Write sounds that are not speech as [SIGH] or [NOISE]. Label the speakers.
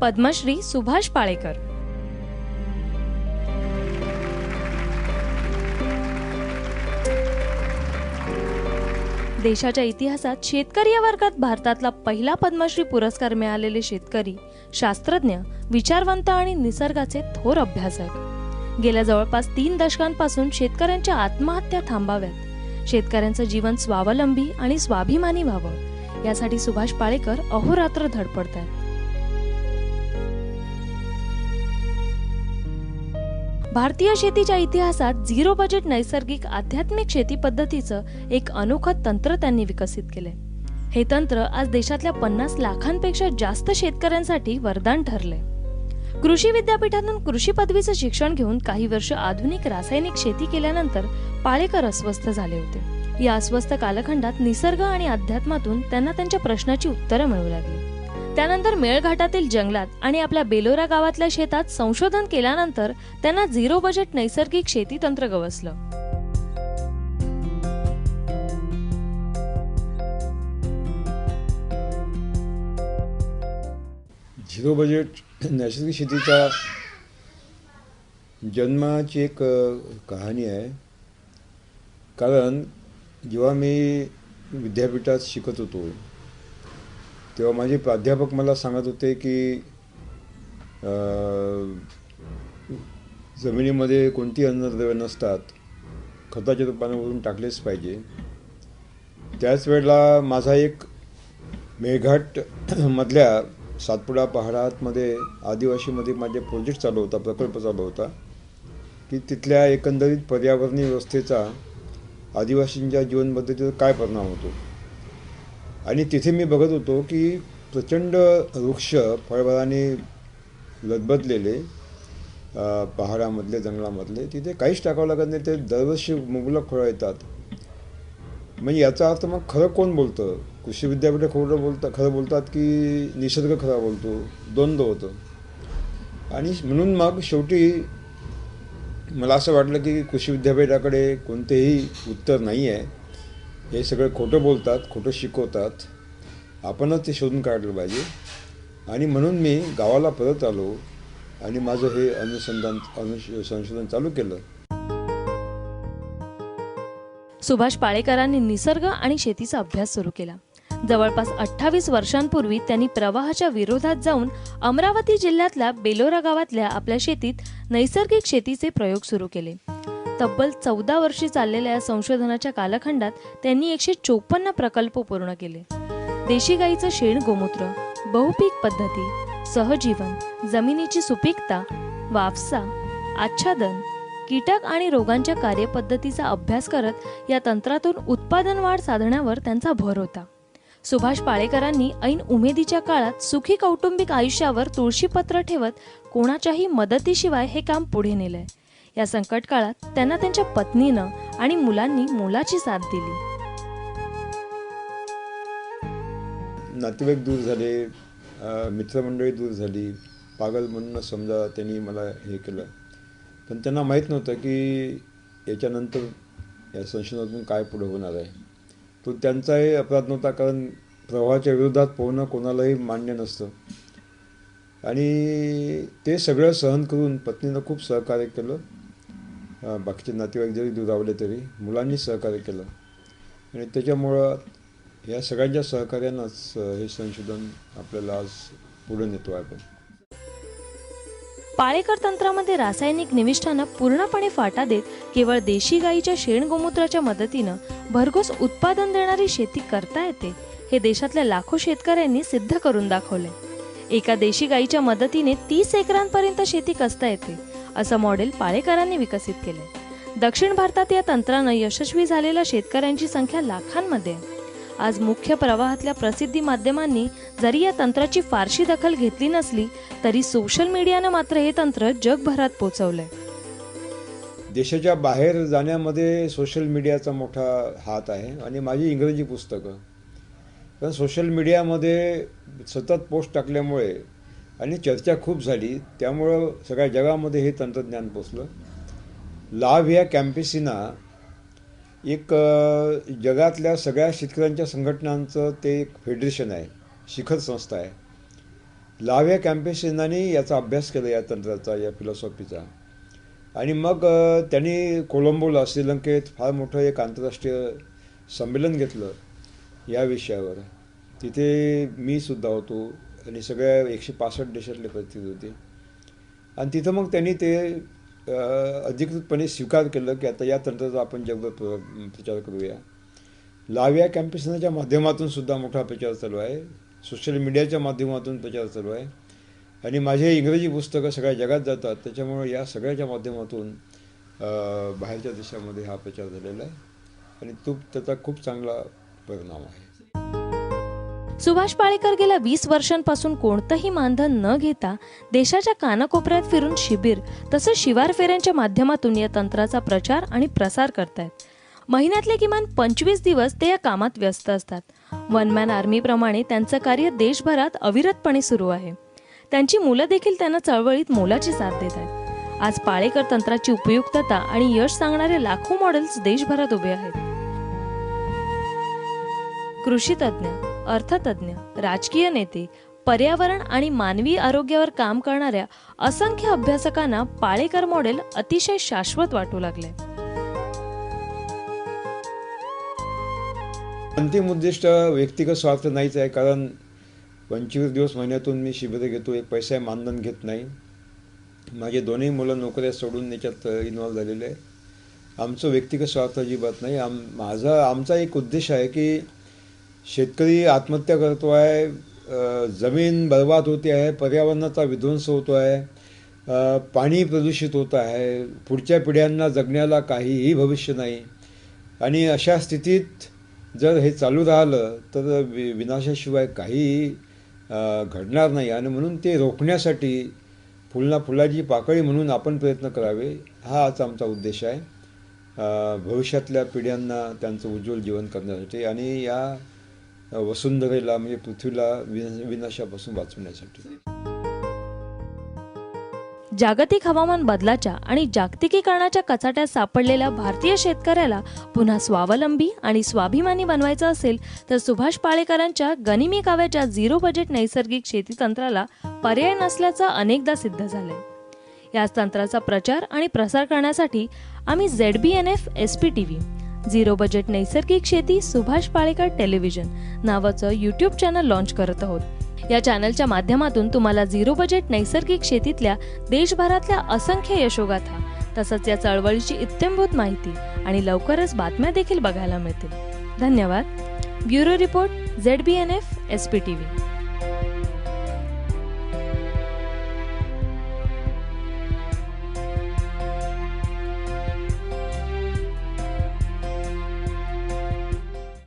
Speaker 1: पद्मश्री सुभाष पाळेकर. देशाच्या इतिहासात शेतकरी या वर्गात भारतातला पहिला पद्मश्री पुरस्कार मिळालेले शेतकरी शास्त्रज्ञ विचारवंत आणि निसर्गाचे थोर अभ्यासक. गेल्या जवळपास तीन दशकांपासून शेतकऱ्यांच्या आत्महत्या थांबाव्यात. शेतकऱ्यांचं जीवन स्वावलंबी आणि स्वाभिमानी व्हावं यासाठी सुभाष पाळेकर अहोरात्र धडपडत भारतीय शेतीच्या इतिहासात झिरो बजेट नैसर्गिक आध्यात्मिक शेती पद्धतीचं एक अनोखं तंत्र त्यांनी विकसित केलंय. हे तंत्र आज देशातल्या पन्नास लाखांपेक्षा जास्त शेतकऱ्यांसाठी वरदान ठरले कृषी विद्यापीठातून कृषी पदवीचं शिक्षण घेऊन काही वर्ष आधुनिक रासायनिक शेती केल्यानंतर पाळेकर अस्वस्थ झाले होते. या अस्वस्थ कालखंडात निसर्ग आणि अध्यात्मातून त्यांना त्यांच्या प्रश्नाची उत्तरं मिळू लागली. त्यानंतर मेळघाटातील जंगलात आणि आपल्या बेलोरा गावातल्या शेतात संशोधन केल्यानंतर त्यांना झिरो बजेट नैसर्गिक शेती तंत्र गवसलं.
Speaker 2: झिरो बजेट नैसर्गिक शेतीचा जन्माची एक कहाणी आहे. कारण जेव्हा मी विद्यापीठात शिकत होतो तेव्हा माझे प्राध्यापक मला सांगत होते की जमिनीमध्ये कोणती अन्नद्रव्य नसतात खताच्या रूपाने वरून टाकलेच पाहिजे. त्याच वेळेला माझा एक मेळघाट [CLEARS THROAT] मधल्या सातपुडा पहाडातमध्ये आदिवासीमध्ये माझे प्रोजेक्ट चालू होता प्रकल्प चालू होता की तिथल्या एकंदरीत पर्यावरणीय व्यवस्थेचा आदिवासींच्या जीवनपद्धतीवर काय परिणाम होतो? आणि तिथे मी बघत होतो की प्रचंड वृक्ष फळबागाने लदबदलेले पहाडामधले जंगलामधले तिथे काहीच टाकावं लागत नाही ते दरवर्षी मुबलक फळं येतात. म्हणजे याचा अर्थ मग खरं कोण बोलतं? कृषी विद्यापीठ खोटं बोलतात खरं बोलतात की निसर्ग खरा बोलतो? द्वंद्व होतं. आणि म्हणून मग शेवटी मला असं वाटलं की कृषी विद्यापीठाकडे कोणतेही उत्तर नाही आहे हे सगळं खोटं बोलतात खोटं शिकवतात. आपणच ते शोधून काढलं पाहिजे. आणि म्हणून मी गावाला परत आलो आणि माझं हे अनुसंधान अनु संशोधन चालू केलं.
Speaker 1: सुभाष पाळेकरांनी निसर्ग आणि शेतीचा अभ्यास सुरू केला. जवळपास अठ्ठावीस वर्षांपूर्वी त्यांनी प्रवाहाच्या विरोधात जाऊन अमरावती जिल्ह्यातल्या बेलोरा गावातल्या आपल्या शेतीत नैसर्गिक शेतीचे प्रयोग सुरू केले. तब्बल चौदा वर्षी चाललेल्या या संशोधनाच्या कालखंडात त्यांनी एकशे चोपन्न प्रकल्प पूर्ण केले. देशी गाईचं शेण गोमूत्र बहुपीक पद्धती सहजीवन जमिनीची सुपीकता वाफसा आच्छादन कीटक आणि रोगांच्या कार्यपद्धतीचा अभ्यास करत या तंत्रातून उत्पादन वाढ साधण्यावर त्यांचा भर होता. सुभाष पाळेकरांनी ऐन उमेदीच्या काळात सुखी कौटुंबिक आयुष्यावर तुळशीपत्र ठेवत कोणाच्याही मदतीशिवाय हे काम पुढे नेलंय. या संकट काळात त्यांना त्यांच्या पत्नीनं आणि मुलांनी मोलाची साथ दिली.
Speaker 2: नातेवाईक दूर झाले मित्रमंडळी दूर झाली. पागल म्हणून समजा त्यांनी मला हे केलं. पण त्यांना माहीत नव्हतं की याच्यानंतर या संशोधनातून काय पुढे होणार आहे. तो त्यांचाही अपराध नव्हता कारण प्रवाहाच्या विरोधात पोहणं कोणालाही मान्य नसतं. आणि ते सगळं सहन करून पत्नीनं खूप सहकार्य केलं. बाकीचे नातेवाईक जरी दुरावले तरी मुलांनी सहकार्य केलं. आणि त्याच्यामुळं या सगळ्यांच्या सहकार्यानंच हे संशोधन आपल्याला आज पुढे नेतो आपण.
Speaker 1: पाळेकर तंत्रामध्ये रासायनिक निविष्ठांना पूर्णपणे फाटा देत केवळ देशी गाईच्या शेण गोमूत्राच्या मदतीनं भरघोस उत्पादन देणारी शेती करता येते हे देशातल्या लाखो शेतकऱ्यांनी सिद्ध करून दाखवले एका देशी गाईच्या मदतीने तीस एकरांपर्यंत शेती कसता येते असं मॉडेल पाळेकरांनी विकसित केले दक्षिण भारतात या तंत्रानं यशस्वी झालेल्या शेतकऱ्यांची संख्या लाखांमध्ये. आज मुख्य प्रवाहातल्या प्रसिद्धी माध्यमांनी जरी या तंत्राची फारशी दखल घेतली नसली तरी सोशल मीडियानं मात्र हे तंत्र जगभरात पोचवलंय.
Speaker 2: देशाच्या बाहेर जाण्यामध्ये सोशल मीडियाचा मोठा हात आहे आणि माझी इंग्रजी पुस्तकं. कारण सोशल मीडियामध्ये सतत पोस्ट टाकल्यामुळे आणि चर्चा खूप झाली. त्यामुळं सगळ्या जगामध्ये हे तंत्रज्ञान पोचलं. लाभ या कॅम्पेसिना एक जगातल्या सगळ्या शेतकऱ्यांच्या संघटनांचं ते एक फेडरेशन आहे शिखर संस्था आहे. लाव्या कॅम्पेसिनाने याचा अभ्यास केला या तंत्राचा या फिलॉसॉफीचा. आणि मग त्यांनी कोलंबोला श्रीलंकेत फार मोठं एक आंतरराष्ट्रीय संमेलन घेतलं या विषयावर. तिथे मी सुद्धा होतो. आणि सगळ्या एकशे पासष्ट देशातले प्रतिनिधी होते. आणि तिथं मग त्यांनी ते अधिकृतपणे स्वीकार केलं की आता या तंत्राचा आपण जगभर प्र प्रचार करूया. लाव्या कॅम्पेसनाच्या माध्यमातून सुद्धा मोठा प्रचार चालू आहे. सोशल मीडियाच्या माध्यमातून प्रचार चालू आहे. आणि माझे इंग्रजी पुस्तकं सगळ्या जगात जातात. त्याच्यामुळे या सगळ्याच्या माध्यमातून बाहेरच्या देशामध्ये हा प्रचार झालेला आहे. आणि तो त्याचा खूप चांगला परिणाम आहे.
Speaker 1: सुभाष पाळेकर गेल्या वीस वर्षांपासून कोणतंही मानधन न घेता देशाच्या कानाकोपऱ्यात फिरून शिबिर तसंच शिवार फेऱ्यांच्या माध्यमातून या तंत्राचा प्रचार आणि प्रसार करतायत. महिन्यातले किमान पंचवीस दिवस ते या कामात व्यस्त असतात. वन मॅन आर्मीप्रमाणे त्यांचं कार्य देशभरात अविरतपणे सुरू आहे. त्यांची मुलं देखील त्यांना चळवळीत मोलाची साथ देत आहेत. आज पाळेकर तंत्राची उपयुक्तता आणि यश सांगणारे लाखो मॉडेल्स देशभरात उभे आहेत. कृषी तज्ज्ञ अर्थतज्ज्ञ राजकीय नेते पर्यावरण आणि मानवी आरोग्यावर काम करणाऱ्या असंख्य अभ्यासकांना पाळेकर मॉडेल अतिशय शाश्वत वाटू लागले
Speaker 2: अंतिम उद्दिष्ट व्यक्तिगत स्वार्थ नाहीच आहे कारण पंचवीस दिवस महिन्यातून मी शिबिरं घेतो एक पैसा मानधन घेत नाही. माझे दोन्ही मुलं नोकऱ्या सोडून याच्यात इन्व्हॉल्व झालेले. आहे आमचं व्यक्तिगत स्वार्थ अजिबात नाही. आम माझा आमचा एक उद्देश आहे की शेतकरी आत्महत्या करतो आहे जमीन बर्बाद होते आहे पर्यावरणाचा विध्वंस होतो आहे पाणी प्रदूषित होत आहे पुढच्या पिढ्यांना जगण्याला काहीही भविष्य नाही. आणि अशा स्थितीत जर हे चालू राहिलं तर वि विनाशाशिवाय काहीही घडणार नाही. आणि म्हणून ते रोखण्यासाठी फुलना फुलाची पाकळी म्हणून आपण प्रयत्न करावे हा आज आमचा उद्देश आहे. भविष्यातल्या पिढ्यांना त्यांचं उज्ज्वल जीवन करण्यासाठी. आणि या वसुंधरेला म्हणजे पृथ्वीला विनाशापासून वाचवण्यासाठी.
Speaker 1: जागतिक हवामान बदलाच्या आणि जागतिकीकरणाच्या कचाट्यात सापडलेल्या भारतीय शेतकऱ्याला पुन्हा स्वावलंबी आणि स्वाभिमानी बनवायचं असेल तर सुभाष पाळेकरांच्या गनिमी काव्याच्या झिरो बजेट नैसर्गिक शेती तंत्राला पर्याय नसल्याचं अनेकदा सिद्ध झालंय. याच तंत्राचा प्रचार आणि प्रसार करण्यासाठी आम्ही Z B N F S P T V zero budget नैसर्गिक शेती सुभाष पाळेकर टेलिव्हिजन नावाचं यूट्यूब चॅनल लॉन्च करत आहोत. या चॅनलच्या माध्यमातून तुम्हाला झिरो बजेट नैसर्गिक शेतीतल्या देशभरातल्या असंख्य यशोगाथा तसंच या चळवळीची इत्यंभूत माहिती आणि लवकरच बातम्या देखील बघायला मिळतील. धन्यवाद. Bureau report Z B N F S P T V